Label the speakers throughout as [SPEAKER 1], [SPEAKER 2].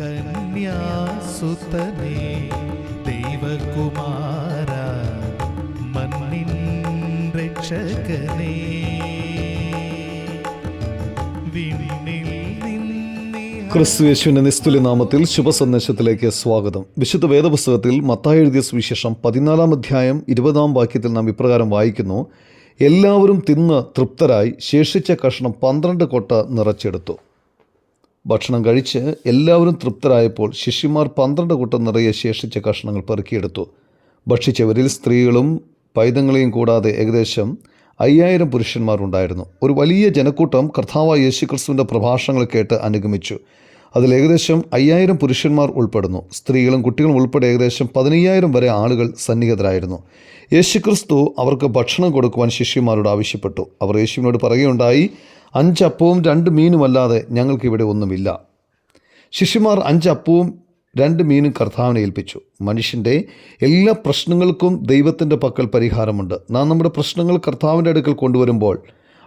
[SPEAKER 1] കന്യാസുതനേ ദൈവകുമാര മണ്ണിൻ രക്ഷകനേ. വിണ്ണിൽ നിന്നീ
[SPEAKER 2] ക്രിസ്തു യേശുവിന്റെ നിസ്തുല്യ നാമത്തിൽ ശുഭസന്ദേശത്തിലേക്ക് സ്വാഗതം. വിശുദ്ധ വേദപുസ്തകത്തിൽ മത്തായി എഴുതിയ സുവിശേഷം പതിനാലാം അധ്യായം ഇരുപതാം വാക്യത്തിൽ നാം ഇപ്രകാരം വായിക്കുന്നു. എല്ലാവരും തിന്ന് തൃപ്തരായി ശേഷിച്ച കഷ്ണം പന്ത്രണ്ട് കൊട്ട നിറച്ചെടുത്തു. ഭക്ഷണം കഴിച്ച് എല്ലാവരും തൃപ്തരായപ്പോൾ ശിഷ്യന്മാർ പന്ത്രണ്ട് കൂട്ടം നിറയെ ശേഷിച്ച കഷ്ണങ്ങൾ പെറുക്കിയെടുത്തു. ഭക്ഷിച്ചവരിൽ സ്ത്രീകളും പൈതങ്ങളെയും കൂടാതെ ഏകദേശം അയ്യായിരം പുരുഷന്മാരുണ്ടായിരുന്നു ഒരു വലിയ ജനക്കൂട്ടം കർത്താവായ യേശുക്രിസ്തുവിന്റെ പ്രഭാഷണങ്ങൾ കേട്ട് അനുഗമിച്ചു. അതിൽ ഏകദേശം അയ്യായിരം പുരുഷന്മാർ ഉൾപ്പെടുന്നു. സ്ത്രീകളും കുട്ടികളും ഉൾപ്പെടെ ഏകദേശം പതിനയ്യായിരം വരെ ആളുകൾ സന്നിഹിതരായിരുന്നു. യേശുക്രിസ്തു അവർക്ക് ഭക്ഷണം കൊടുക്കുവാൻ ശിഷ്യന്മാരോട് ആവശ്യപ്പെട്ടു. അവർ യേശുവിനോട് പറയുകയുണ്ടായി അഞ്ചപ്പവും രണ്ട് മീനുമല്ലാതെ ഞങ്ങൾക്കിവിടെ ഒന്നുമില്ല. ശിശുമാർ അഞ്ചപ്പവും രണ്ട് മീനും കർത്താവിനെ ഏൽപ്പിച്ചു. മനുഷ്യന്റെ എല്ലാ പ്രശ്നങ്ങൾക്കും ദൈവത്തിന്റെ പക്കൽ പരിഹാരമുണ്ട്. നാം നമ്മുടെ പ്രശ്നങ്ങൾ കർത്താവിന്റെ അടുക്കൽ കൊണ്ടുവരുമ്പോൾ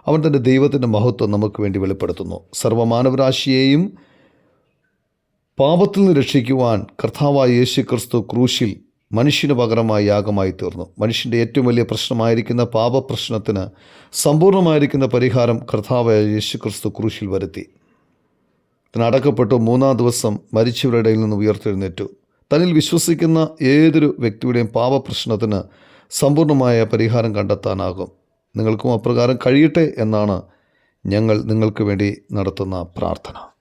[SPEAKER 2] അവൻ തന്റെ ദൈവത്തിന്റെ മഹത്വം നമുക്ക് വേണ്ടി വെളിപ്പെടുത്തുന്നു. സർവമാനവരാശിയെയും പാപത്തിൽ നിന്ന് രക്ഷിക്കുവാൻ കർത്താവായ യേശു ക്രിസ്തു ക്രൂശിൽ മനുഷ്യന് പകരമായി യാഗമായി തീർന്നു. മനുഷ്യന്റെ ഏറ്റവും വലിയ പ്രശ്നമായിരിക്കുന്ന പാപപ്രശ്നത്തിന് സമ്പൂർണമായിരിക്കുന്ന പരിഹാരം കർത്താവായ യേശു ക്രിസ്തു ക്രൂശിൽ വരുത്തി. അടക്കപ്പെട്ടു മൂന്നാം ദിവസം മരിച്ചവരുടെ ഇടയിൽ നിന്ന് ഉയർത്തെഴുന്നേറ്റു. തന്നിൽ വിശ്വസിക്കുന്ന ഏതൊരു വ്യക്തിയുടെയും പാപപ്രശ്നത്തിന് സമ്പൂർണമായ പരിഹാരം കണ്ടെത്താനാകും. നിങ്ങൾക്കും അപ്രകാരം കഴിയട്ടെ എന്നാണ് ഞങ്ങൾ നിങ്ങൾക്ക് വേണ്ടി നടത്തുന്ന പ്രാർത്ഥന.